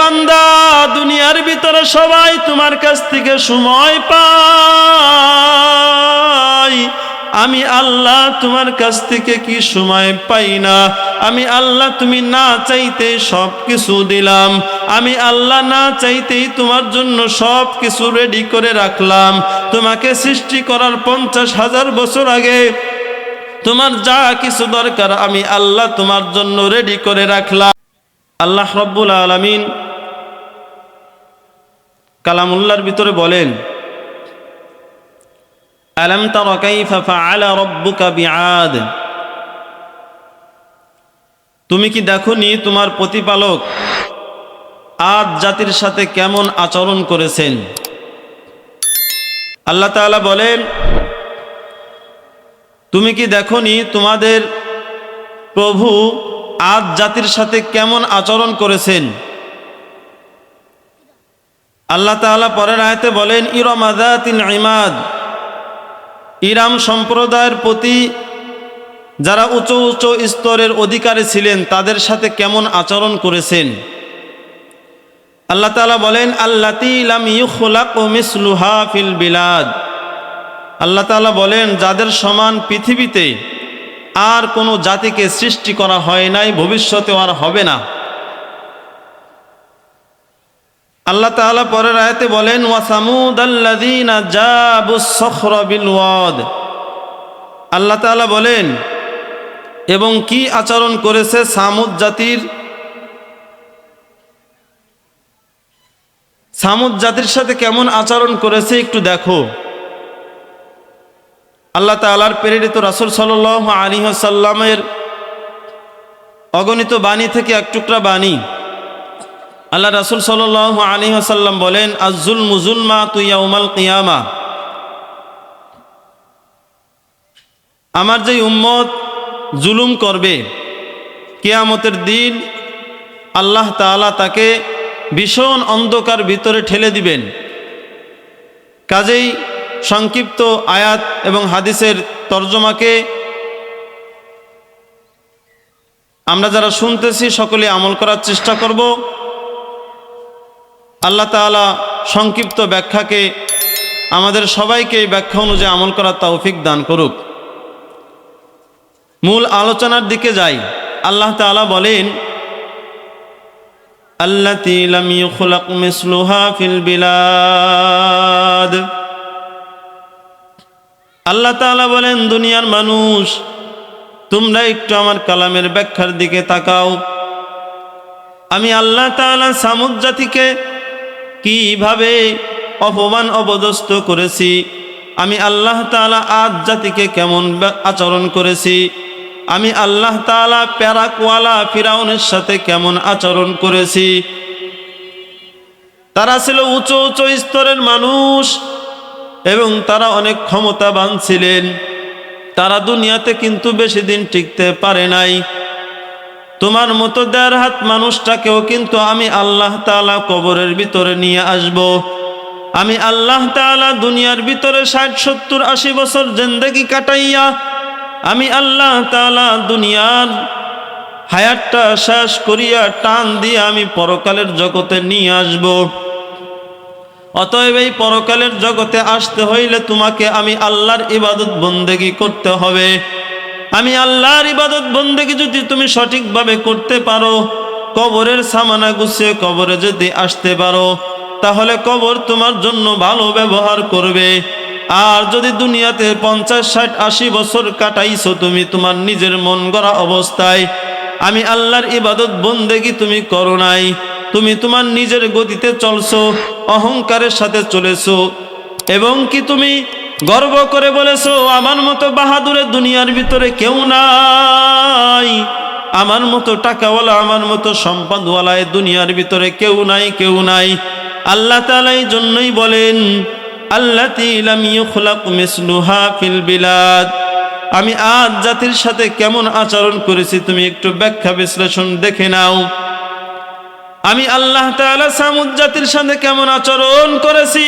বান্দা, দুনিয়ার ভিতরে সবাই তোমার কাছ থেকে সময় পায়। আমি আল্লাহ তোমার কাছ থেকে কি সময় পাই না? আমি আল্লাহ তুমি না চাইতে সব কিছু দিলাম। আমি আল্লাহ না চাইতেই তোমার জন্য সব কিছু রেডি করে রাখলাম। তোমাকে সৃষ্টি করার পঞ্চাশ হাজার বছর আগে তোমার যা কিছু দরকার আমি আল্লাহ তোমার জন্য রেডি করে রাখলাম। আল্লাহ রব্বুল আলমিন কালামুল্লার ভিতরে বলেন, আলম বিআদ? তুমি কি দেখনি তোমার প্রতিপালক আদ জাতির সাথে কেমন আচরণ করেছেন? আল্লাহ তাআলা বলেন, তুমি কি দেখনি তোমাদের প্রভু আদ জাতির সাথে কেমন আচরণ করেছেন? আল্লাহ তাআলা পরের আয়তে বলেন ইরমাদাতিল ইমাদ। ইরাম সম্প্রদায়ের প্রতি যারা উঁচু উঁচু স্তরের অধিকারী ছিলেন, তাদের সাথে কেমন আচরণ করেছেন? আল্লাহ তাআলা বলেন ফিল বিলাদ। আল্লাহ তাআলা বলেন, যাদের সমান পৃথিবীতে আর কোনো জাতিকে সৃষ্টি করা হয় নাই ভবিষ্যতে আর হবে না। আল্লাহ তাআলা পরের আয়াতে বলেন ওয়াসামুদ আল্লাযীনা জাবুস সখরা বিল ওয়াদ। আল্লাহ তাআলা বলেন, এবং কি আচরণ করেছে সামুদ জাতির? সামুদ জাতির সাথে কেমন আচরণ করেছে একটু দেখো। আল্লাহ তাআলার প্রেরিত রাসূল সাল্লাল্লাহু আলাইহি সাল্লামের অগণিত বাণী থেকে এক টুকরা বাণী। আল্লাহ রাসুল সাল আলী আসাল্লাম বলেন আজুল মুজুলমা তুইয়াউমাল কিয়ামা। আমার যে উম্মত জুলুম করবে, কিয়ামতের দিন আল্লাহ তাআলা তাকে ভীষণ অন্ধকার ভিতরে ঠেলে দিবেন। কাজেই সংক্ষিপ্ত আয়াত এবং হাদিসের তর্জমাকে আমরা যারা শুনতেছি, সকলে আমল করার চেষ্টা করব। আল্লাহ তাআলা সংক্ষিপ্ত ব্যাখ্যাকে আমাদের সবাইকে এই ব্যাখ্যা অনুযায়ী আমল করার তৌফিক দান করুক। মূল আলোচনার দিকে যাই। আল্লাহ তাআলা বলেন আল্লাহ তাআলা বলেন, দুনিয়ার মানুষ, তোমরা একটু আমার কালামের ব্যাখ্যার দিকে তাকাও। আমি আল্লাহ তাআলা সামুদ জাতিকে কীভাবে অপমান অবদস্ত করেছি? আমি আল্লাহ তাআলা আজ জাতিকে কেমন আচরণ করেছি? আমি আল্লাহ তাআলা প্যারাকওয়ালা ফিরাউনের সাথে কেমন আচরণ করেছি? তারা ছিল উঁচু উঁচু স্তরের মানুষ এবং তারা অনেক ক্ষমতাবান ছিলেন। তারা দুনিয়াতে কিন্তু বেশি দিন টিকতে পারে নাই। তোমার মতো দেড় হাত মানুষটাকেও কিন্তু আমি আল্লাহ তাআলা কবরের ভিতরে নিয়ে আসব। আমি আল্লাহ তাআলা দুনিয়ার ভিতরে ষাট, সত্তর, আশি বছর জেন্দেগি কাটাইয়া আমি আল্লাহ তাআলা দুনিয়ার হায়াতটা শেষ করিয়া টান দিয়ে আমি পরকালের জগতে নিয়ে আসব। অতএব এই পরকালের জগতে আসতে হইলে তোমাকে আমি আল্লাহর ইবাদত বন্দেগি করতে হবে। আমি আল্লাহর ইবাদত বন্দেগি যদি তুমি সঠিকভাবে করতে পারো, কবরের সামানা গুছিয়ে কবরে যদি আসতে পারো, তাহলে কবর তোমার জন্য ভালো ব্যবহার করবে। আর যদি দুনিয়াতে পঞ্চাশ, ষাট, আশি বছর কাটাইছো তুমি তোমার নিজের মন গড়া অবস্থায়, আমি আল্লাহর ইবাদত বন্দেগি তুমি করো নাই। তুমি তোমার নিজের গতিতে চলছো, অহংকারের সাথে চলেছো। এবং কি তুমি গর্ব করে বলেছ, আমার মতো বাহাদুরে দুনিয়ার ভিতরে কেউ নাই। আমার মতো টাকাওয়ালা, আমার মতো সম্পদওয়ালা দুনিয়ার ভিতরে কেউ নাই কেউ নাই। আল্লাহ এই জন্যই বলেন মিসলুহা ফিল বিলাদ। আমি আজ জাতির সাথে কেমন আচরণ করেছি, তুমি একটু ব্যাখ্যা বিশ্লেষণ দেখে নাও। আমি আল্লাহ তাআলা সামুদ জাতির সাথে কেমন আচরণ করেছি?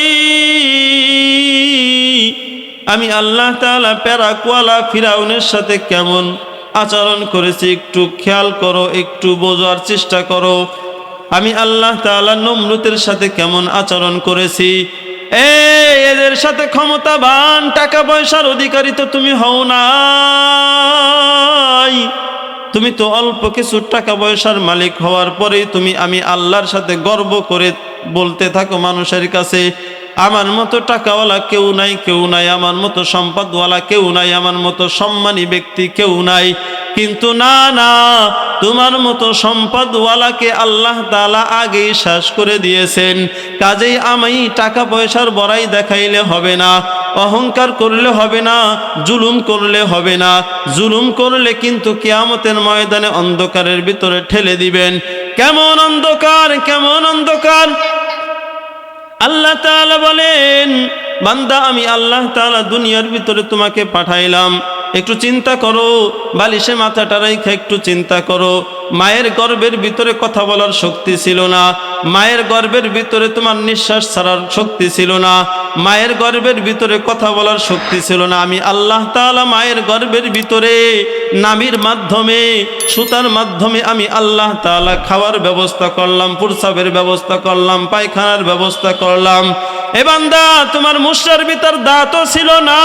আমি আল্লাহ তাআলা প্যারাকুয়ালা ফিরাউনের সাথে কেমন আচরণ করেছি? একটু খেয়াল করো, একটু বোঝার চেষ্টা করো। আমি আল্লাহ তাআলা নমরুতের সাথে কেমন আচরণ করেছি? এ এদের সাথে ক্ষমতাবান, টাকা পয়সার অধিকারী তো তুমি হও নাই। তুমি তো অল্প কিছু টাকা পয়সার মালিক হওয়ার পরেই তুমি আমি আল্লাহর সাথে গর্ব করে বলতে থাকো মানুষের কাছে। আমার মতো টাকাওয়ালা কেউ নাই কেউ নাই। আমার মতো সম্পদওয়ালা কেউ নাই, আমার মতো সম্মানী ব্যক্তি কেউ নাই। কিন্তু না না, তোমার মতো সম্পদওয়ালাকে আল্লাহ তাআলা আগেই শ্বাস করে দিয়েছেন। কাজেই আমি টাকা পয়সার বড়াই দেখাইলে হবে না, অহংকার করলে হবে না, জুলুম করলে হবে না। জুলুম করলে কিন্তু কিয়ামতের ময়দানে অন্ধকারের ভিতরে ঠেলে দিবেন। কেমন অন্ধকার কেমন অন্ধকার? আল্লাহ তাআলা বলেন, বান্দা, আমি আল্লাহ তাআলা দুনিয়ার ভিতরে তোমাকে পাঠাইলাম। একটু চিন্তা করো বালিশে মাথাটা রেখে একটু চিন্তা করো। মায়ের গর্ভের ভিতরে কথা বলার শক্তি ছিল না। মায়ের গর্ভের ভিতরে তোমার নিঃশ্বাস ছাড়ার শক্তি ছিল না। মায়ের গর্ভের ভিতরে কথা বলার শক্তি ছিল না। আমি আল্লাহ তাআলা মায়ের গর্ভের ভিতরে নামির মাধ্যমে, সুতার মাধ্যমে আমি আল্লাহ তাআলা খাওয়ার ব্যবস্থা করলাম, প্রসাবের ব্যবস্থা করলাম, পায়খানার ব্যবস্থা করলাম। এ দা তোমার মুসার ভিতর দাঁতও ছিল না।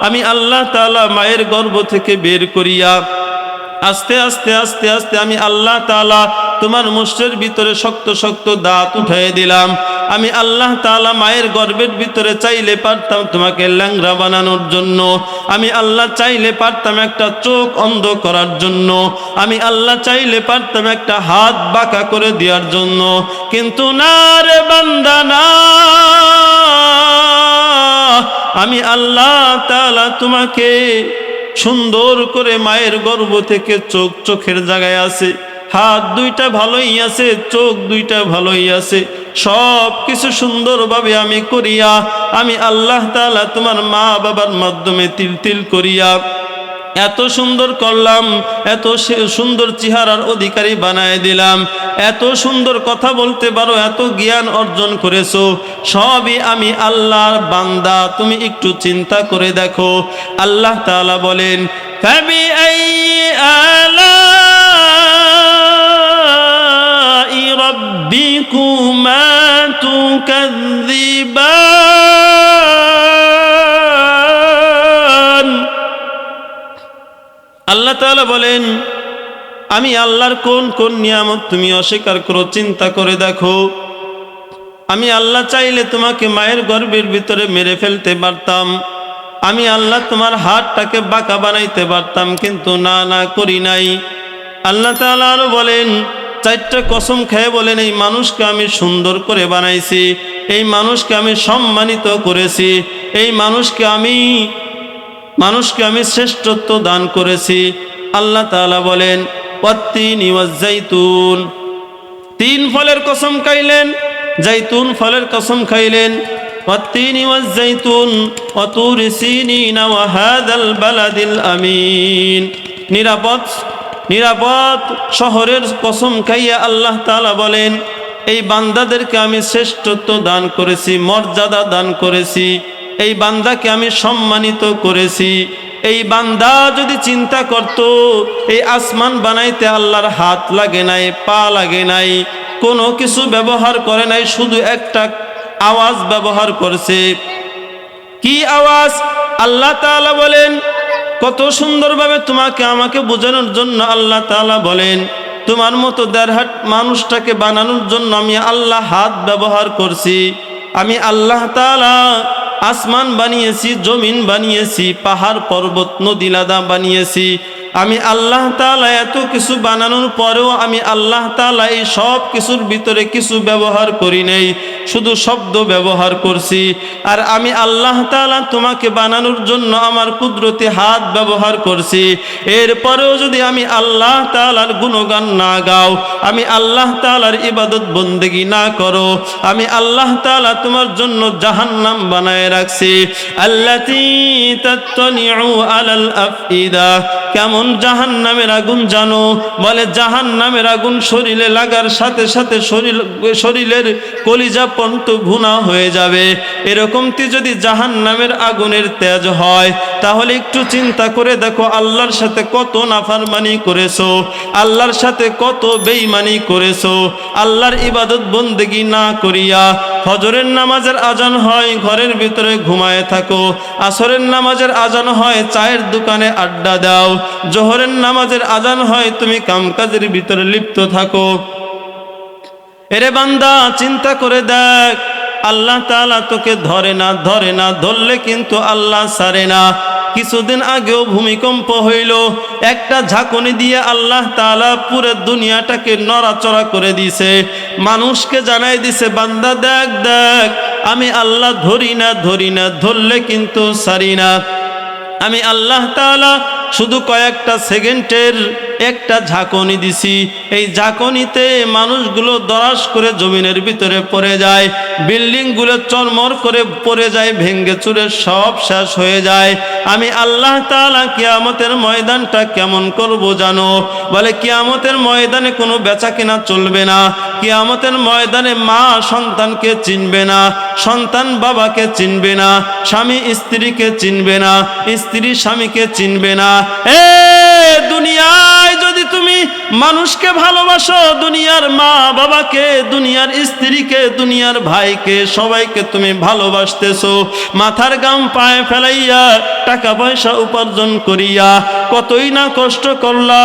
আমি আল্লাহ তাআলা মায়ের গর্ভ থেকে বের করিয়া আস্তে আস্তে আস্তে আস্তে আমি আল্লাহ তালা তোমার মুষ্টের ভিতরে শক্ত শক্ত দাঁত উঠাই দিলাম। আমি আল্লাহ তালা মায়ের গর্ভের ভিতরে চাইলে পারতাম তোমাকে ল্যাংরা বানানোর জন্য। আমি আল্লাহ চাইলে পারতাম একটা চোখ অন্ধ করার জন্য। আমি আল্লাহ চাইলে পারতাম একটা হাত বাঁকা করে দেওয়ার জন্য। কিন্তু না রে বান্দা, না। আমি আল্লাহ তালা তোমাকে সুন্দর করে মায়ের গর্ব থেকে চোখ চোখের জায়গায় আছে। হাত দুইটা ভালোই আছে, চোখ দুইটা ভালোই আছে। সব কিছু সুন্দরভাবে আমি করিয়া, আমি আল্লাহ তাআলা তোমার মা বাবার মাধ্যমে তিল তিল করিয়া এত সুন্দর করলাম এত সে- সুন্দর চেহারার অধিকারী বানায় দিলাম এত সুন্দর কথা বলতে পারো এত জ্ঞান অর্জন করেছো সবই আমি আল্লাহর বান্দা তুমি একটু চিন্তা করে দেখো আল্লাহ তাআলা বলেন فبأي آلاء ربكما تكذبان আল্লাহ তাআলা বলেন, আমি আল্লাহর কোন কোন নিয়ামত তুমি অস্বীকার করো, চিন্তা করে দেখো। আমি আল্লাহ চাইলে তোমাকে মায়ের গর্ভের ভিতরে মেরে ফেলতে পারতাম। আমি আল্লাহ তোমার হাতটাকে বাঁকা বানাইতে পারতাম, কিন্তু না না করি নাই। আল্লাহ তাআলা আরও বলেন, চারটা কসম খেয়ে বলেন, এই মানুষকে আমি সুন্দর করে বানাইছি, এই মানুষকে আমি সম্মানিত করেছি, এই মানুষকে আমি মানুষকে আমি শ্রেষ্ঠত্ব দান করেছি। আল্লাহ তাআলা বলেন, ওয়াত্তিন ওয়াজ্জাইতুন তিন ফলের কসম খাইলেন জাইতুন ফলের কসম খাইলেন। ওয়াত্তিন ওয়াজ্জাইতুন ওয়াতুর সিনিন ওয়া হাযাল বালাদিল নিরাপদ নিরাপদ শহরের কসম খাইয়া আল্লাহ তাআলা বলেন, এই বান্দাদেরকে আমি শ্রেষ্ঠত্ব দান করেছি, মর্যাদা দান করেছি। এই বান্দাকে আমি সম্মানিত করেছি। এই বান্দা যদি চিন্তা করত, এই আসমান বানাইতে আল্লাহর হাত লাগে নাই, পা লাগে নাই, কোনো কিছু ব্যবহার করে নাই, শুধু একটা আওয়াজ ব্যবহার করছে। কি আওয়াজ? আল্লাহ তাআলা বলেন, কত সুন্দরভাবে তোমাকে আমাকে বোঝানোর জন্য আল্লাহ তাআলা বলেন, তোমার মতো দেড়হাট মানুষটাকে বানানোর জন্য আমি আল্লাহ হাত ব্যবহার করছি। আমি আল্লাহ তাআলা আসমান বানিয়েছি জমিন বানিয়েছি পাহাড় পর্বত নদী লাদা বানিয়েছি। আমি আল্লাহ তালা এত কিছু বানানোর পরেও আমি আল্লাহ তালা এই সব কিছুর ভিতরে কিছু ব্যবহার করি নেই, শুধু শব্দ ব্যবহার করছি। আর আমি আল্লাহ তাআলা তোমাকে বানানোর জন্য আমার কুদরতি হাত ব্যবহার করছি। এরপরেও যদি আমি আল্লাহ তাআলার গুণগান না গাও, আমি আল্লাহ তাআলার ইবাদত বন্দেগি না করো, আমি আল্লাহ তাআলা তোমার জন্য জাহান্নাম বানায় রাখছি। আল্লাতী তাত্তানিউ আলাল আফইদা, কেমন কেমন জাহান নামের আগুন জানো, বলে জাহান নামের আগুন শরীরে লাগার সাথে সাথে শরীর, শরীরের কলিজা পন্ত ভুনা হয়ে যাবে। এরকমটি যদি জাহান নামের আগুনের তেজ হয়, তাহলে একটু চিন্তা করে দেখো আল্লাহর সাথে কত নাফারমানি করেছ, আল্লাহর সাথে কত বেইমানি করেছ। আল্লাহর ইবাদত বন্দেগি না করিয়া ফজরের নামাজের আজান হয়, ঘরের ভিতরে ঘুমায় থাকো। আসরের নামাজের আজান হয়, চায়ের দোকানে আড্ডা দাও। জোহরের নামাজের আজান হয়, তুমি কামকাজের ভিতরে লিপ্ত থাকো। এরে বান্দা, চিন্তা করে দেখ, আল্লাহ তাআলা তোকে ধরে না ধরে না, ধরলে কিন্তু আল্লাহ সারে না। কিছুদিন আগেও ভূমিকম্প হইল, একটা ঝাঁকুনি দিয়ে আল্লাহ তাআলা পুরো দুনিয়াটাকে নড়াচড়া করে দিছে মানুষকে জানাই দিছে, বান্দা, দেখ দেখ, আমি আল্লাহ ধরি না ধরি না, ধরলে কিন্তু সারি না। আমি আল্লাহ তাআলা শুধু কয়েকটা সেকেন্ডের একটা ঝাঁকনি দিছি। এই ঝাঁকনিতে মানুষগুলো দরাস করে জমিনের ভিতরে পড়ে যায়। বিল্ডিংগুলো চরমর করে পড়ে যায়, ভেঙ্গে চুরে সব শেষ হয়ে যায়। আমি আল্লাহ তাআলা কিয়ামতের ময়দানটা কেমন করব জানো? বলে, কিয়ামতের ময়দানে কোনো বেচা কেনা চলবে না। কিয়ামতের ময়দানে মা সন্তানকে চিনবে না, সন্তান বাবাকে চিনবে না, স্বামী স্ত্রীকে চিনবে না, স্ত্রী স্বামীকে চিনবে না। এ দুনিয়ায় তুমি মানুষকে ভালোবাসো, দুনিয়ার মা বাবাকে, দুনিয়ার স্ত্রীকে, দুনিয়ার ভাইকে, সবাইকে তুমি ভালোবাসতেছো। মাথার গাম পায়ে ফেলাইয়া, টাকা পয়সা উপার্জন করিয়া কতই না কষ্ট করলা।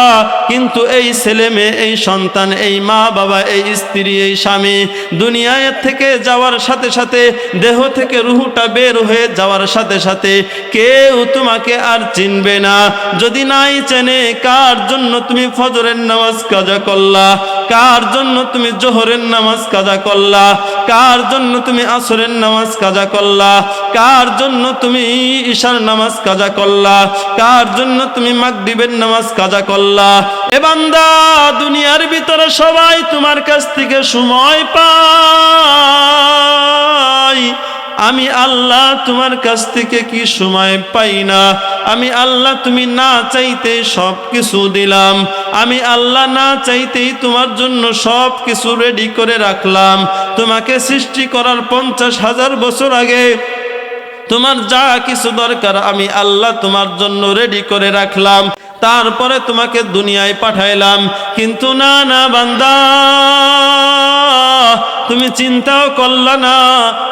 কিন্তু এই ছেলে মেয়ে, এই সন্তান, এই মা বাবা, এই স্ত্রী, এই স্বামী, দুনিয়ায় থেকে যাওয়ার সাথে সাথে, দেহ থেকে রুহুটা বের হয়ে যাওয়ার সাথে সাথে, কেউ তোমাকে আর চিনবে না। যদি নাই চেনে, কার জন্য তুমি ফজরের নামাজ কাজা করলা। কার জন্য তুমি জোহরের নামাজ কাজা করলা? কার জন্য তুমি আসরের নামাজ কাজা করলা? কার জন্য তুমি ঈশার নামাজ কাজা করলা? কার জন্য তুমি মাগরিবের নামাজ কাজা করলা? এ বান্দা, দুনিয়ার ভিতরে সবাই তোমার কাছ থেকে সময় পায়। আমি আল্লাহ তোমার কাছ থেকে কি সময় পাই না? আমি আল্লাহ তুমি না চাইতে সব কিছু দিলাম। আমি আল্লাহ না চাইতেই তোমার জন্য সব কিছু রেডি করে রাখলাম। তোমাকে সৃষ্টি করার পঞ্চাশ হাজার বছর আগে তোমার যা কিছু দরকার আমি আল্লাহ তোমার জন্য রেডি করে রাখলাম। তারপরে তোমাকে দুনিয়ায় পাঠাইলাম। কিন্তু না না বান্দা। তুমি চিন্তাও করলা না,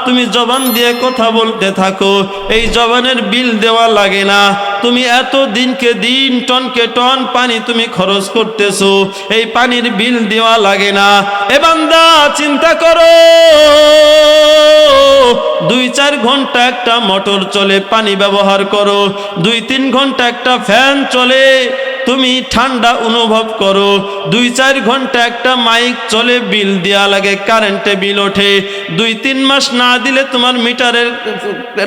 তুমি জবান দিয়ে কথা বলতে থাকো, এই জবানের বিল দেওয়া লাগে না। তুমি এত দিনকে দিন, টনকে টন পানি তুমি খরচ করতেছো, এই পানির বিল দেওয়া লাগে না। এ বান্দা, চিন্তা করো। দুই চার ঘণ্টা একটা মোটর চলে, পানি ব্যবহার করো। দুই তিন ঘণ্টা একটা ফ্যান চলে তুমি ঠান্ডা অনুভব করো। দুই চার ঘণ্টা একটা মাইক চলে, বিল দেওয়া লাগে, কারেন্টে বিল ওঠে। দুই তিন মাস না দিলে তোমার মিটারের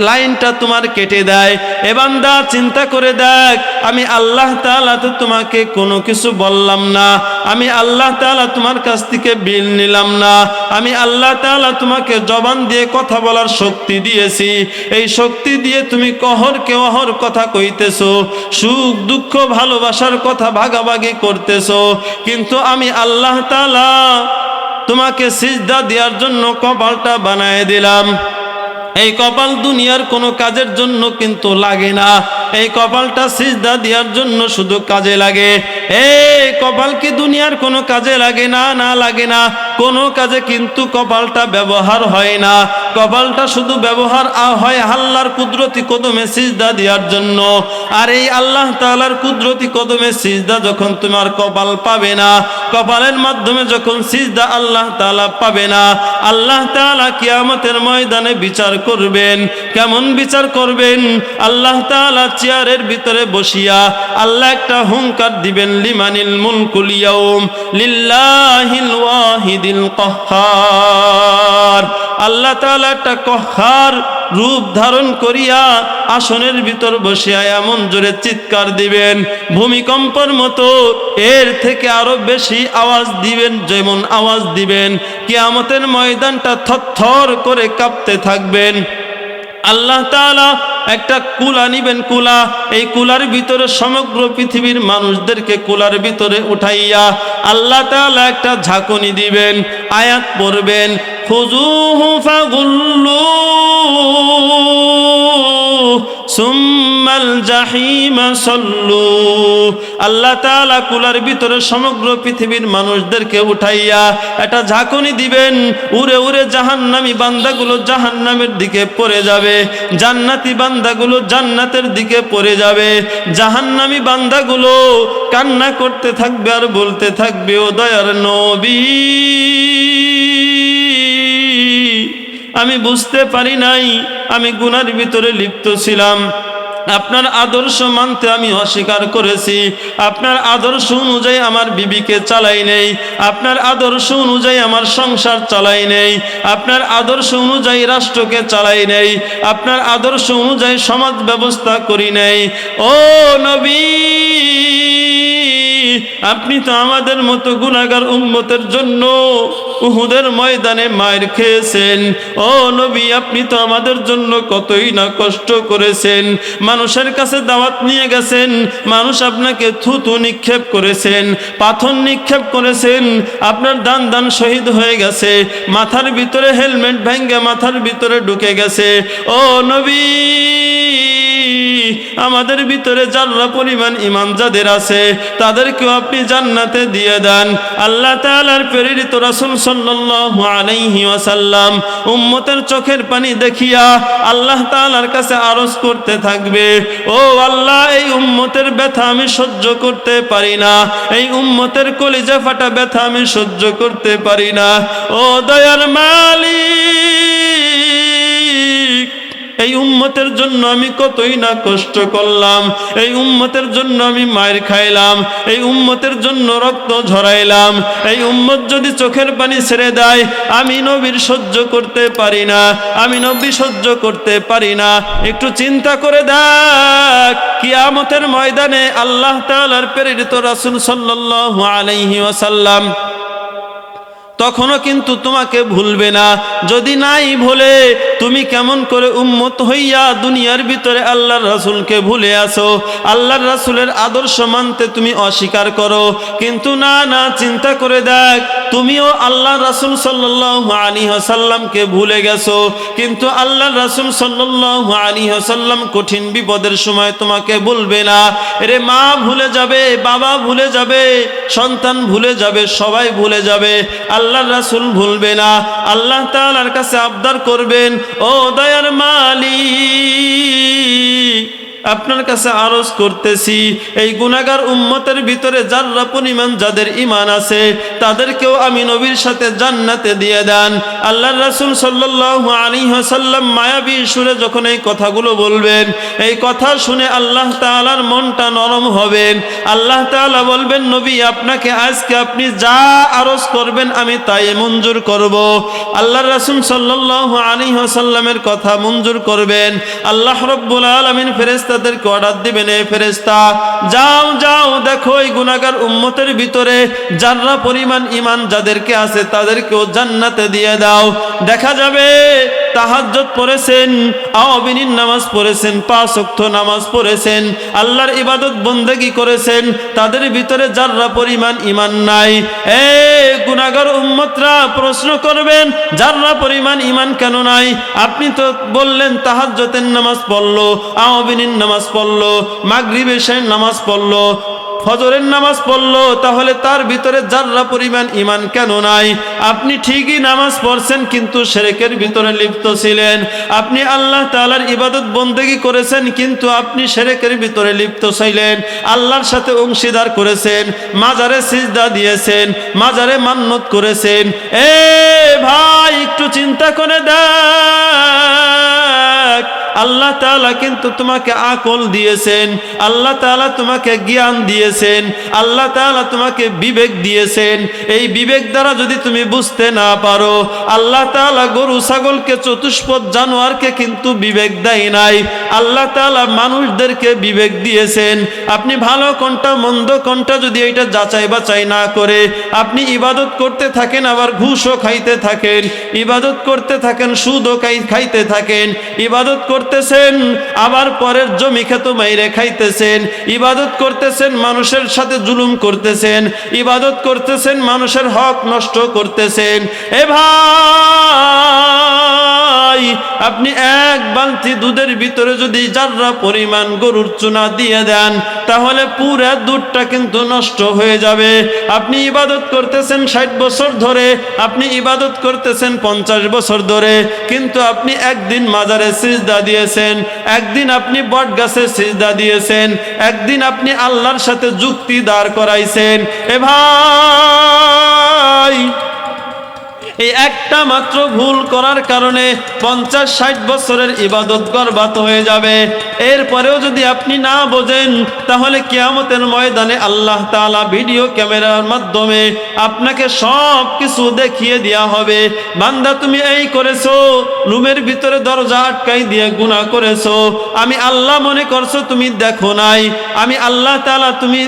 লাইনটা তোমার কেটে দেয়। এবান্দা চিন্তা করে দেখ, আমি আল্লাহ তাআলা তো তোমাকে কোনো কিছু বললাম না। আমি আল্লাহ তাআলা তোমার কাছ থেকে বিল নিলাম না। আমি আল্লাহ তাআলা তোমাকে জবান দিয়ে কথা বলার শক্তি দিয়েছি। এই শক্তি দিয়ে তুমি কহর কেহর কথা কইতেছো। সুখ, দুঃখ ভালোবাসার কথা ভাগাভাগি করতেছো। কিন্তু আমি আল্লাহ তালা তোমাকে সিজদা দেওয়ার জন্য কপালটা বানায় দিলাম। এই কপাল দুনিয়ার কোনো কাজের জন্য কিন্তু লাগে না। এই কপালটা সিজদা দেওয়ার জন্য শুধু কাজে লাগে। এই কপাল কি দুনিয়ার কোনো কাজে লাগে না না লাগে না? কোনো কাজে কিন্তু কপালটা ব্যবহার হয় না। কপালটা শুধু ব্যবহার হয় আল্লাহর কুদরতি কদমে সিজদা দেওয়ার জন্য। আর এই আল্লাহ তাআলার কুদরতি কদমে সিজদা যখন তোমার কপাল পাবে না, কপালের মাধ্যমে যখন সিজদা আল্লাহ তাআলা পাবে না, আল্লাহ তাআলা কিয়ামতের ময়দানে বিচার করবেন? কেমন বিচার করবেন? আল্লাহ তালা চেয়ারের ভিতরে বসিয়া আল্লাহ একটা হুঙ্কার দিবেন, লিমানিল মুলকুল ইয়াউম, লিল্লাহিল ওয়াহিদিল কহার আল্লাহ তালা একটা কহ্হার রূপ ধারণ করিয়া আসনের ভিতর বসিয়া এমন জোরে চিৎকার দিবেন, ভূমিকম্পর মতো এর থেকে আরও বেশি আওয়াজ দিবেন, যেমন আওয়াজ দিবেন, কিয়ামতের ময়দানটা থরথর করে কাঁপতে থাকবেন। আল্লাহ তাআলা একটা কুলা নিবেন, কুলা। এই কুলার ভিতরে সমগ্র পৃথিবীর মানুষদেরকে কুলার ভিতরে উঠাইয়া আল্লাহ তাআলা একটা ঝাঁকুনি দিবেন, আয়াত পড়বেন খুজুহু ফাগুল্লু সুম্মাল জাহিমা সল্লু। আল্লাহ তাআলা কুলার ভিতরে সমগ্র পৃথিবীর মানুষদেরকে উঠাইয়া ঝাঁকুনি দিবেন, উড়ে উড়ে জাহান্নামী বান্দাগুলো জাহান্নামের দিকে পড়ে যাবে, জান্নাতি বান্দাগুলো জান্নাতের দিকে পড়ে যাবে, জাহান্নামী বান্দাগুলো কান্না করতে থাকবে আর বলতে থাকবে, ও দয়ার নবী। আমি বুঝতে পারি নাই, আমি গুনার ভিতরে লিপ্ত ছিলাম। আপনার আদর্শ মানতে আমি অস্বীকার করেছি। আপনার আদর্শ অনুযায়ী আমার বিবিকে চালাই নেই। আপনার আদর্শ অনুযায়ী আমার সংসার চালাই নেই। আপনার আদর্শ অনুযায়ী রাষ্ট্রকে চালাই নেই। আপনার আদর্শ অনুযায়ী সমাজ ব্যবস্থা করি নেই। ও নবী, আপনি তো আমাদের মতো গুণাগার উন্মতের জন্য উহুদের ময়দানে মায়ের খেয়েছেন। ও নবী, আপনি তো আমাদের জন্য কতই না কষ্ট করেছেন। মানুষের কাছে দাওয়াত নিয়ে গেছেন, মানুষ আপনাকে থুতু নিক্ষেপ করেছেন, পাথর নিক্ষেপ করেছেন, আপনার দান দান শহীদ হয়ে গেছে, মাথার ভিতরে হেলমেট ভেঙ্গে মাথার ভিতরে ঢুকে গেছে। ও নবী! আমাদের ভিতরে যারা পরিমাণ ইমান যাদের আছে, তাদেরকেও আপনি জান্নাতে দিয়ে দেন। আল্লাহ তাআলার প্রেরিত রাসূল আলাইহি ওয়াসাল্লাম উম্মতের চোখের পানি দেখিয়া আল্লাহ তাআলার কাছে আরজ করতে থাকবে, ও আল্লাহ, এই উম্মতের ব্যথা আমি সহ্য করতে পারি না। এই উম্মতের কলিজা ফাটা ব্যথা আমি সহ্য করতে পারি না। ও দয়ার মালিক এই উম্মতের জন্য আমি কতই না কষ্ট করলাম, এই উম্মতের জন্য আমি মায়ের খাইলাম, এই উম্মতের জন্য রক্ত ঝরাইলাম, এই উম্মত যদি চোখের পানি ছেড়ে দেয়, আমি নবীর সহ্য করতে পারি না, আমি নবী সহ্য করতে পারি না। একটু চিন্তা করে দেখ, কিয়ামতের ময়দানে আল্লাহ তাআলার প্রেরিত রাসূল সাল্লাল্লাহু আলাইহি ওয়াসাল্লাম তখনও কিন্তু তোমাকে ভুলবে না। যদি নাই ভুলে তুমি কেমন করে উম্মত হইয়া দুনিয়ার ভিতরে আল্লাহর রাসূলকে ভুলে আসো আল্লাহর রাসূলের আদর্শ মানতে তুমি অস্বীকার করো। কিন্তু না না, চিন্তা করে দেখ, তুমিও আল্লাহ রাসূল সাল্লাল্লাহু আলাইহি ওয়াসাল্লামকে ভুলে গেছো। কিন্তু আল্লাহর রাসূল সাল্লাল্লাহু আলাইহি ওয়াসাল্লাম কঠিন বিপদের সময় তোমাকে বলবে না। রে মা ভুলে যাবে, বাবা ভুলে যাবে, সন্তান ভুলে যাবে, সবাই ভুলে যাবে। আল্লাহর রাসূল ভুলবে না। আল্লাহ তাআলার কাছে আবদার করবেন ও দয়ার মালিক আপনার কাছে আরজ করতেছি, এই গুনাগার উম্মতের ভিতরে যারা পরিমাণ যাদের ইমান আছে, তাদেরকেও আমি নবীর সাথে জান্নাতে দিয়ে দেন। আল্লাহ রাসুল সাল্লাল্লাহু আলাইহি ওয়াসাল্লাম মায়াবী সুরে যখন এই কথাগুলো বলবেন, এই কথা শুনে আল্লাহ তাআলার মনটা নরম হবেন আল্লাহ তাআলা বলবেন, নবী, আপনাকে আজকে আপনি যা আরজ করবেন, আমি তাই মঞ্জুর করব। আল্লাহ রাসুল সাল্লাল্লাহু আলাইহি ওয়াসাল্লামের কথা মঞ্জুর করবেন। আল্লাহ রব্বুল আলামিন ফেরেশতাদেরকে অর্ডার দিবেন, এ ফেরেস্তা যাও যাও, দেখো এই গুণাগার উম্মতের ভিতরে যারা পরিমাণ ইমান যাদেরকে আছে তাদেরকেও জান্নাতে দিয়ে দাও। দেখা যাবে তাহাজ্জুদ পড়েছেন আওয়াবিনীর নামাজ পড়েছেন, পাঁচ ওয়াক্ত নামাজ পড়েছেন, আল্লাহর ইবাদত বন্দেগি করেছেন, তাদের ভিতরে যারা পরিমাণ ইমান নাই। এ গুনাহগার উম্মতরা, প্রশ্ন করবেন যারা পরিমাণ ইমান কেন নাই? আপনি তো বললেন তাহাজ্জতের নামাজ পড়ল আওয়াবিনীর নামাজ পড়ল, মাগরিবের নামাজ পড়ল। ফজরের নামাজ পড়ল, তাহলে তার ভিতরে যাররা পরিমাণ ইমান কেন নাই? আপনি ঠিকই নামাজ পড়ছেন, কিন্তু সেরেকের ভিতরে লিপ্ত ছিলেন। আপনি আল্লাহ তালার ইবাদত বন্দেগি করেছেন, কিন্তু আপনি সেরেকের ভিতরে লিপ্ত ছিলেন। আল্লাহর সাথে অংশীদার করেছেন, মাজারে সিজদা দিয়েছেন, মাজারে মান্নত করেছেন। এ ভাই, একটু চিন্তা করে দেখ। আল্লাহ তাআলা কিন্তু তোমাকে আকল দিয়েছেন, আল্লাহ তাআলা তোমাকে জ্ঞান দিয়েছেন, আল্লাহ তাআলা তোমাকে বিবেক দিয়েছেন। এই বিবেক দ্বারা যদি তুমি বুঝতে না পারো, আল্লাহ তাআলা গরু, ছাগলকে, চতুষ্পদ, জানোয়ারকে কিন্তু বিবেক দেয় নাই। আল্লাহ তাআলা মানুষদেরকে বিবেক দিয়েছেন। আপনি ভালো কোনটা, মন্দ কোনটা যদি এটা যাচাই বাছাই না করে, আপনি ইবাদত করতে থাকেন, আবার ঘুষও খাইতে থাকেন, ইবাদত করতে থাকেন, সুদও খাইতে থাকেন, ইবাদত করতেছেন, আবার পরের জমি খেত মাইরে খাইতেছেন। ইবাদত করতেছেন, মানুষের সাথে জুলুম করতেছেন। ইবাদত করতেছেন, মানুষের হক নষ্ট করতেছেন। এ ভাই! আপনি এক বালতি দুধের ভিতরে যদি যাররা পরিমাণ গরুর চুনা দিয়ে দেন, তাহলে পুরা দুধটা কিন্তু নষ্ট হয়ে যাবে। আপনি ইবাদত করতেছেন ষাট বছর ধরে, আপনি ইবাদত করতেছেন পঞ্চাশ বছর ধরে, কিন্তু আপনি একদিন মাজারে সিজদা দিয়েছেন, একদিন আপনি বট গাছে সিজদা দিয়েছেন, একদিন আপনি আল্লাহর সাথে যুক্তি দাঁড় করাইছেন। এ ভাই এই একটা মাত্র ভুল করার কারণে পঞ্চাশ ষাট বছরের ইবাদত গর্বাত হয়ে যাবে। এরপরেও যদি আপনি না বোঝেন, তাহলে কেয়ামতের ময়দানে আল্লাহ তাআলা ভিডিও ক্যামেরার মাধ্যমে আপনাকে সব কিছু দেখিয়ে দেওয়া হবে। বান্দা, তুমি এই করেছ, রুমের ভিতরে দরজা আটকাই দিয়ে গুনাহ করেছ। আমি আল্লাহ মনে করছ, তুমি দেখো নাই। আমি আল্লাহ তাআলা তুমি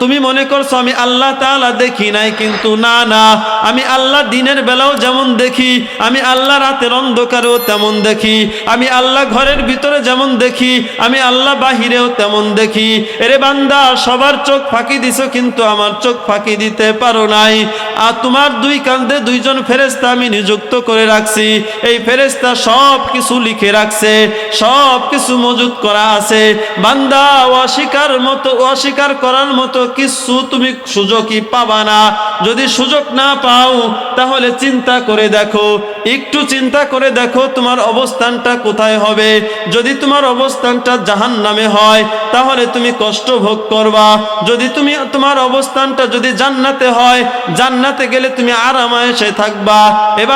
তুমি মনে করছ আমি আল্লাহ তালা দেখি নাই, কিন্তু না না। আমি আল্লাহ দিনের বেলাও যেমন দেখি, আমি আল্লাহ রাতের অন্ধকারেও তেমন দেখি, আমি আল্লাহ ঘরের ভিতরে যেমন দেখি, আমি আল্লাহ বাহিরেও তেমন দেখি। এরে বান্দা, সবার চোখ ফাঁকি দিছ, কিন্তু আমার চোখ ফাঁকি দিতে পারো নাই। আর তোমার দুই কান্দে দুইজন ফেরেস্তা আমি নিযুক্ত করে রাখছি। এই ফেরেস্তা সব কিছু লিখে রাখছে সব কিছু মজুত করা আছে। বান্দা, অস্বীকার মতো, অস্বীকার করার মতো কিছু তুমি সুযোগই পাবা না। যদি সুযোগ না পাও, তাহলে চিন্তা করে দেখো। একটু চিন্তা করে দেখো তোমার অবস্থানটা কোথায় হবে। যদি তোমার অবস্থানটা জাহান নামে হয়, তাহলে তুমি কষ্ট ভোগ করবা। যদি তুমি, তোমার অবস্থানটা যদি জান্নাতে হয়, জান্নাতে গেলে তুমি আরামায়েশে থাকবা। এ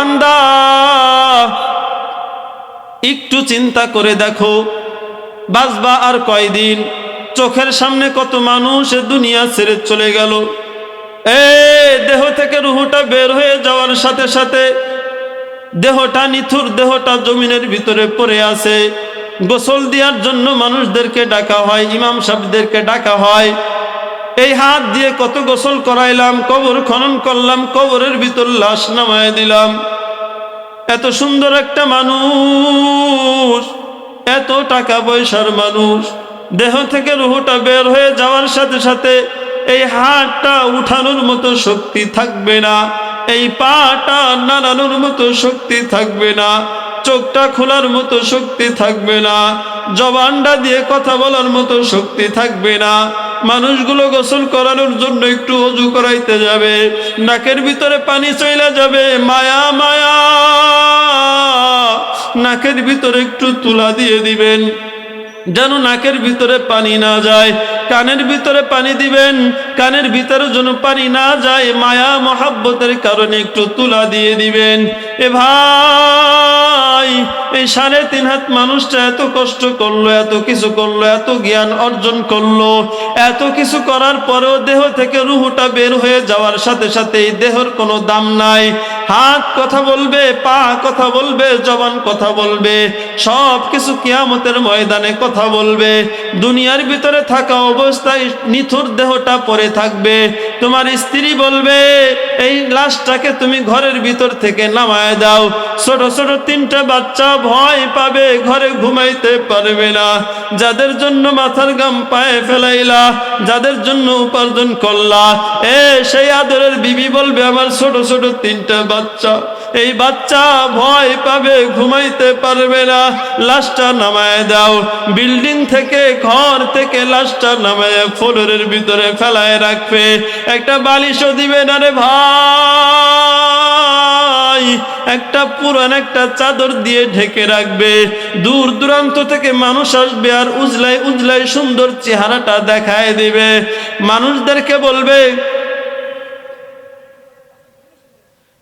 একটু চিন্তা করে দেখো, বাঁচবা আর কয়দিন? চোখের সামনে কত মানুষ দুনিয়া ছেড়ে চলে গেল। এ, দেহ থেকে রুহুটা বের হয়ে যাওয়ার সাথে সাথে দেহটা নিথুর দেহটা জমিনের ভিতরে পড়ে আছে। গোসল দেওয়ার জন্য মানুষদেরকে ডাকা হয়, ইমাম সাহেবদেরকে ডাকা হয়। এই হাত দিয়ে কত গোসল করাইলাম, কবর খনন করলাম, কবরের ভিতর লাশ নামায় দিলাম। এত সুন্দর একটা মানুষ, এত টাকা পয়সার মানুষ, দেহ থেকে রুহুটা বের হয়ে যাওয়ার সাথে সাথে এই হাতটা উঠানোর মতো শক্তি থাকবে না, এই পাটা নাড়ানোর মতো শক্তি থাকবে না। চোখটা খোলার মতো শক্তি থাকবে না। জবানটা দিয়ে কথা বলার মতো শক্তি থাকবে না। মানুষগুলো গোসল করানোর জন্য একটু অজু করাইতে যাবে। নাকের ভিতরে পানি চইলা যাবে। মায়া মায়া। নাকের ভিতরে একটু তুলা দিয়ে দিবেন। যেন নাকের ভিতরে পানি না যায়। কানের ভিতরে পানি দিবেন। কানের ভিতরে যেন পানি না যায়। মায়া, মহাব্বতের কারণে একটু তুলা দিয়ে দিবেন। এ ভাই! নাই এই সাড়ে তিন হাত মানুষটা এত কষ্ট করল, এত কিছু করল, এত জ্ঞান অর্জন করল। এত কিছু করার পরেও দেহ থেকে রুহুটা বের হয়ে যাওয়ার সাথে সাথে এই দেহর কোনো দাম নাই। হাত কথা বলবে, পা কথা বলবে, জবান কথা বলবে সব কিছু কিয়ামতের ময়দানে কথা বলবে। দুনিয়ার ভিতরে থাকা অবস্থায় নিথুর দেহটা পরে থাকবে। তোমার স্ত্রী বলবে, এই লাশটাকে তুমি ঘরের ভিতর থেকে নামায় দাও। ছোট ছোট তিনটা বাচ্চা ভয় পাবে, ঘরে ঘুমাইতে পারবে না। যাদের জন্য মাথার গাম পায়ে ফেলাইলা, যাদের জন্য উপার্জন করলা, এ সেই আদরের বিবি বলবে, আমার ছোট ছোট তিনটা বাচ্চা। এই বাচ্চা ভয় পাবে, ঘুমাইতে পারবে না। লাশটা নামায় দাও। বিল্ডিং থেকে, ঘর থেকে লাশটা নামায়, ফ্লোরের ভিতরে ফেলায় রাখবে। একটা বালিশও দিবে না রে ভাই। একটা পুরান একটা চাদর দিয়ে ঢেকে রাখবে। দূর দূরান্ত থেকে মানুষ আসবে আর উজলাই উজলাই সুন্দর চেহারাটা দেখায় দিবে। মানুষদেরকে বলবে,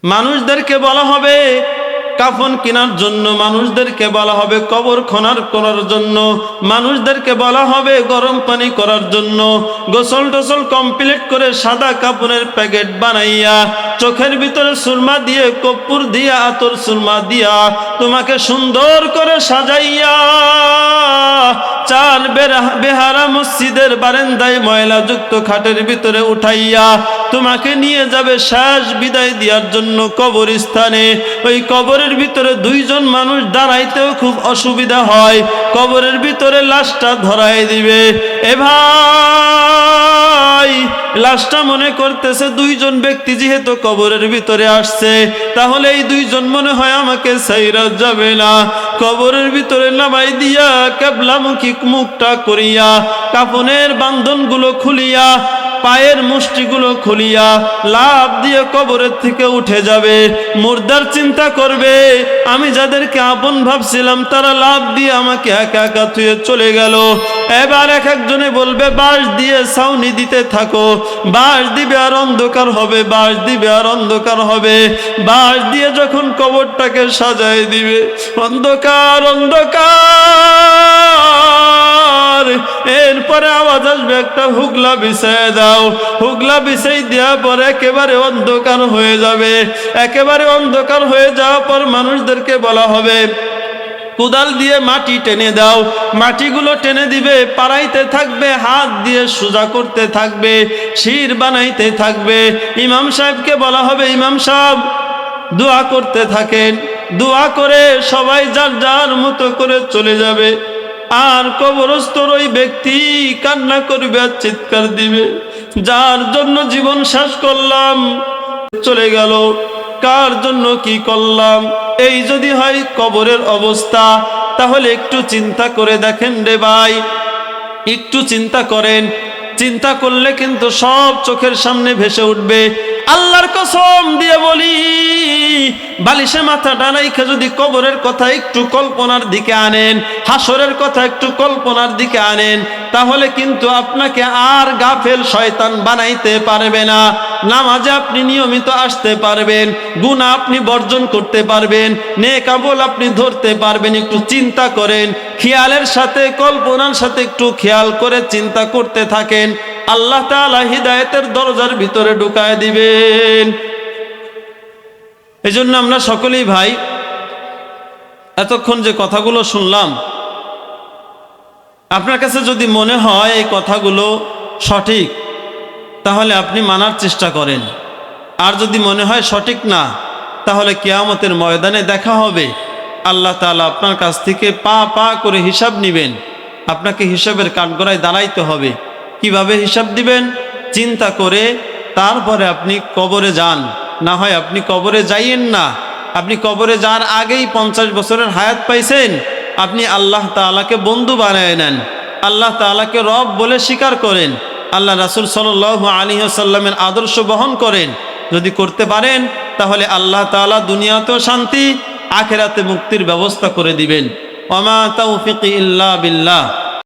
মানুষদেরকে বলা হবে কাফন কেনার জন্য মানুষদেরকে বলা হবে কবর খনার করার জন্য। মানুষদেরকে বলা হবে গরম পানি করার জন্য। গোসল টোসল কমপ্লিট করে সাদা কাপড়ের প্যাকেট বানাইয়া, চোখের ভিতরে সুরমা দিয়ে কপ্পুর দিয়া, আতর সুরমা দিয়া তোমাকে সুন্দর করে সাজাইয়া বেরা- বেহারা মসজিদের বারেন্দায় ময়লা যুক্ত খাটের ভিতরে উঠাইয়া তোমাকে নিয়ে যাবে শেষ বিদায় দেওয়ার জন্য কবরস্থানে। ওই কবরের ভিতরে দুইজন মানুষ দাঁড়াইতেও খুব অসুবিধা হয়। কবরের ভিতরে লাশটা ধরাই দিবে। এ ভাই, লাশটা মনে করতেছে দুইজন ব্যক্তি যেহেতু কবরের ভিতরে আসছে, তাহলে এই দুইজন মনে হয় আমাকে সাইরা যাবে না। কবরের ভিতরে নামাই দিয়া কেবলামুখী মুখটা করিয়া কাপনের বান্ধনগুলো খুলিয়া, পায়ের মুষ্টিগুলো খুলিয়া লাভ দিয়ে কবরের থেকে উঠে যাবে। মুর্দার চিন্তা করবে আমি যাদেরকে আপন ভাবছিলাম, তারা লাভ দিয়ে আমাকে একা একা থুয়ে চলে গেল। এবার এক একজনে বলবে, বাঁশ দিয়ে ছাউনি দিতে থাকো। বাঁশ দিবে আর অন্ধকার হবে, বাঁশ দিবে আর অন্ধকার হবে। বাঁশ দিয়ে যখন কবরটাকে সাজায় দিবে, অন্ধকার অন্ধকার। এরপরে আওয়াজ আসবে, একটা হুগলা বিছায় দাও। হুগলা বিছাই দেওয়ার পরে একেবারে অন্ধকার হয়ে যাবে। একেবারে অন্ধকার হয়ে যাওয়ার পর মানুষদেরকে বলা হবে, কোদাল দিয়ে মাটি টেনে দাও। মাটিগুলো টেনে দিবে, পাড়াইতে থাকবে, হাত দিয়ে সোজা করতে থাকবে, শির বানাইতে থাকবে। ইমাম সাহেবকে বলা হবে, ইমাম সাহেব, দোয়া করতে থাকেন। দোয়া করে সবাই যার যার মতো করে চলে যাবে। আর কবরস্থর ওই ব্যক্তি কান্না করবে আর চিৎকার দিবে। যার জন্য জীবন শেষ করলাম, চলে গেল। কার জন্য কি করলাম? এই যদি হয় কবরের অবস্থা, তাহলে একটু চিন্তা করে দেখেন রে ভাই। একটু চিন্তা করেন। চিন্তা করলে কিন্তু সব চোখের সামনে ভেসে উঠবে। আল্লাহর কসম দিয়ে বলি, বালিশে মাথা ডানাইখা যদি কবরের কথা একটু কল্পনার দিকে আনেন, হাসরের কথা একটু কল্পনার দিকে আনেন, তাহলে কিন্তু আপনাকে আর গাফেল শয়তান বানাইতে পারবে না। নামাজে আপনি নিয়মিত আসতে পারবেন গুণা আপনি বর্জন করতে পারবেন নে কাবল আপনি ধরতে পারবেন, একটু চিন্তা করেন, খেয়ালের সাথে, কল্পনার সাথে একটু খেয়াল করে চিন্তা করতে থাকেন। আল্লাহ তাআলা হিদায়েতের দরজার ভিতরে ঢুকায় দিবেন। এই জন্য আমরা সকলেই ভাই, এতক্ষণ যে কথাগুলো শুনলাম, আপনার কাছে যদি মনে হয় এই কথাগুলো সঠিক, তাহলে আপনি মানার চেষ্টা করেন। আর যদি মনে হয় সঠিক না, তাহলে কেয়ামতের ময়দানে দেখা হবে। আল্লাহ তাআলা আপনার কাছ থেকে পা পা করে হিসাব নেবেন। আপনাকে হিসাবের কাঠগড়ায় দাঁড়াইতে হবে। কীভাবে হিসাব দিবেন? চিন্তা করে তারপরে আপনি কবরে যান। না হয় আপনি কবরে যাইয়েন না। আপনি কবরে যাওয়ার আগেই পঞ্চাশ বছরের হায়াত পাইছেন। আপনি আল্লাহ তাআলাকে বন্ধু বানায় নেন। আল্লাহ তাআলাকে রব বলে স্বীকার করেন। আল্লাহ রাসুল সাল আলী সাল্লামের আদর্শ বহন করেন। যদি করতে পারেন, তাহলে আল্লাহ তাআলা দুনিয়াতেও শান্তি, আখেরাতে মুক্তির ব্যবস্থা করে দিবেন। ওমা তৌফিক ইল্লা বিল্লাহ।